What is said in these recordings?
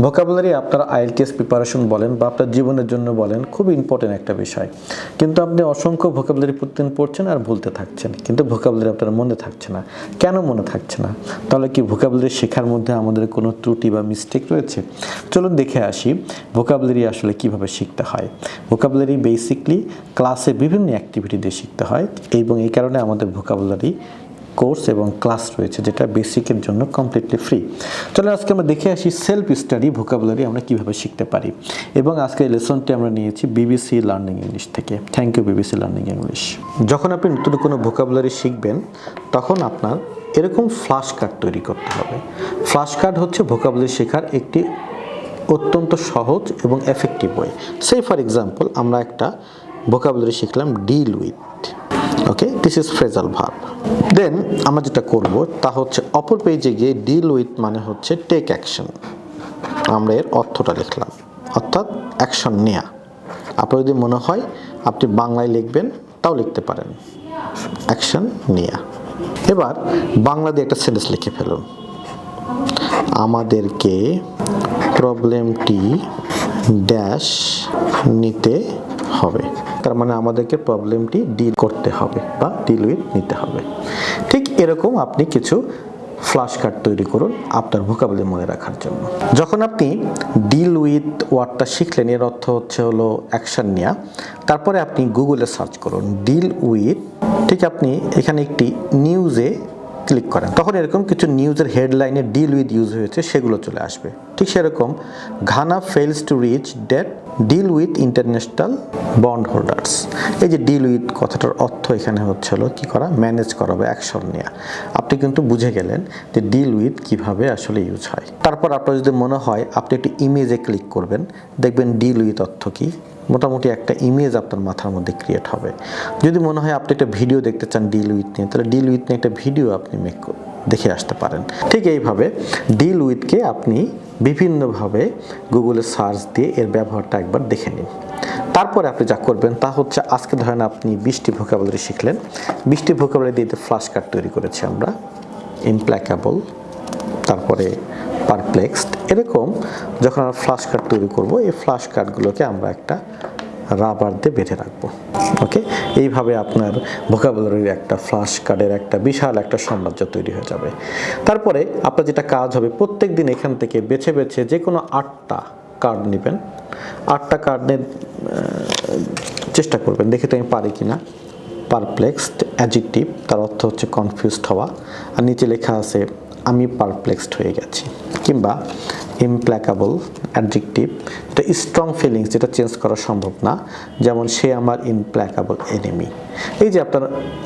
Vocabulary আপনার IELTS preparation বলেন বা আপনার জীবনের জন্য বলেন খুব ইম্পর্টেন্ট একটা বিষয়। কিন্তু আপনি অসংখ্য ভোকাবুলারি প্রতিদিন পড়ছেন আর ভুলতে থাকছেন। কিন্তু ভোকাবুলারি আপনার মনে থাকছে না। কেন মনে থাকছে না? তাহলে কি ভোকাবুলারি শেখার মধ্যে আমাদের কোনো ত্রুটি বা মিস্টেক রয়েছে? চলুন দেখে আসি ভোকাবুলারি আসলে কীভাবে শিখতে হয়। ভোকাবুলারি বেসিকলি ক্লাসে বিভিন্ন অ্যাক্টিভিটি দিয়ে শিখতে হয় এবং এই কারণে আমাদের ভোকাবুলারি কোর্স এবং ক্লাস রয়েছে, যেটা বেসিকের জন্য কমপ্লিটলি ফ্রি চলো আজকে আমরা দেখে আসি সেলফ স্টাডি ভোকাবুলারি আমরা কীভাবে শিখতে পারি। এবং আজকে এই লেসনটি আমরা নিয়েছি বিবিসি লার্নিং ইংলিশ থেকে। Thank you BBC learning English যখন আপনি নতুন কোনো ভোকাবুলারি শিখবেন, তখন আপনার এরকম ফ্লাশ কার্ড তৈরি করতে হবে। ফ্লাশ কার্ড হচ্ছে ভোকাবুলারি শেখার একটি অত্যন্ত সহজ এবং এফেক্টিভ ওয়ে সেই ফর এক্সাম্পল আমরা একটা ভোকাবুলারি শিখলাম deal with okay this is phrasal verb then আমরা যেটা করব, তা হচ্ছে অপর পেজে গিয়ে ডিল উইথ মানে হচ্ছে টেক অ্যাকশন আমরা এর অর্থটা লিখলাম। অর্থাৎ অ্যাকশন নেয়া। আপনার যদি মনে হয়, আপনি বাংলায় লিখবেন, তাও লিখতে পারেন। অ্যাকশন নেয়া। এবার বাংলা দিয়ে একটা সেন্টেন্স লিখে ফেলুন। আমাদেরকে প্রবলেমটি ড্যাশ নিতে হবে। তার মানে আমাদেরকে প্রবলেমটি ডিল করতে হবে বা ডিল উইথ নিতে হবে। ঠিক এরকম আপনি কিছু ফ্লাশ কার্ড তৈরি করুন আপনার ভোকাবুলারি মনে রাখার জন্য। যখন আপনি ডিল উইথ ওয়ার্ডটা শিখলেন, এর অর্থ হচ্ছে হলো অ্যাকশন নেওয়া তারপরে আপনি গুগলে সার্চ করুন ডিল উইথ ঠিক আপনি এখানে একটি নিউজে ক্লিক করেন। তখন এরকম কিছু নিউজের হেডলাইনে ডিল উইথ ইউজ হয়েছে, সেগুলো চলে আসবে। ঠিক সেরকম, Ghana fails to reach debt deal with international bond holders এই যে ডিল উইথ কথাটার অর্থ এখানে হচ্ছে হলো কী করা? ম্যানেজ করা বা অ্যাকশন নেওয়া আপনি কিন্তু বুঝে গেলেন যে ডিল উইথ কীভাবে আসলে ইউজ হয়। তারপর আপনার যদি মনে হয় আপনি একটি ইমেজে ক্লিক করবেন, দেখবেন ডিল উইথ অর্থ কী? মোটামুটি একটা ইমেজ আপনার মাথার মধ্যে ক্রিয়েট হবে। যদি মনে হয় আপনি একটা ভিডিও দেখতে চান ডিল উইথ নিয়ে, তাহলে ডিল উইথ নিয়ে একটা ভিডিও আপনি মেক দেখে আসতে পারেন। ঠিক এইভাবে ডিল উইথকে আপনি বিভিন্নভাবে গুগলে সার্চ দিয়ে এর ব্যবহারটা একবার দেখে নিন। তারপরে আপনি যা করবেন তা হচ্ছে আজকে ধরেন আপনি বৃষ্টি ভোকাবুলারি শিখলেন। বৃষ্টি ভোকাবুলারি দিয়ে ফ্লাশ কার্ড তৈরি করেছি আমরা। ইমপ্ল্যাকেবল তারপরে পারপ্লেক্সড এরকম যখন আমরা ফ্লাশ কার্ড তৈরি করব, এই ফ্লাশ কার্ডগুলোকে আমরা একটা রাবার দিয়ে বেঁধে রাখব। ওকে? এইভাবে আপনার ভোকাবুলারির একটা ফ্লাশ কার্ডের একটা বিশাল একটা সাম্রাজ্য তৈরি হয়ে যাবে। তারপরে আপনার যেটা কাজ হবে প্রত্যেক দিন এখান থেকে বেছে বেছে যে কোনো আটটা কার্ড নেবেন। আটটা কার্ড নিয়ে চেষ্টা করবেন। দেখে তো আমি পারি কি না পারপ্লেক্সড অ্যাজেক্টিভ তার অর্থ হচ্ছে কনফিউজড হওয়া। আর নিচে লেখা আছে আমি পারপ্লেক্সড হয়ে গেছি। কিংবা ইমপ্ল্যাকাবল অ্যাডজেক্টিভ এটা স্ট্রং ফিলিংস যেটা চেঞ্জ করা সম্ভব না। যেমন, সে আমার ইমপ্ল্যাকাবল এনিমি এই যে আপনার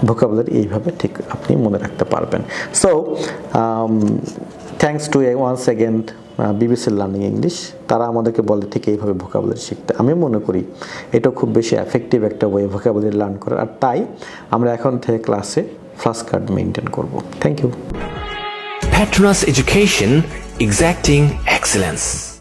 ভোকাবুলারি এইভাবে ঠিক আপনি মনে রাখতে পারবেন। So thanks to once second BBC learning English তারা আমাদেরকে বলে থেকে এইভাবে ভোকাবুলারি শিখতে। আমি মনে করি, এটা খুব বেশি এফেক্টিভ একটা ওয়ে ভোকাবুলারি লার্ন করার। আর তাই আমরা এখন থেকে ক্লাসে ফ্লাশ কার্ড মেনটেন করব। Thank you Petronas Education, exacting excellence.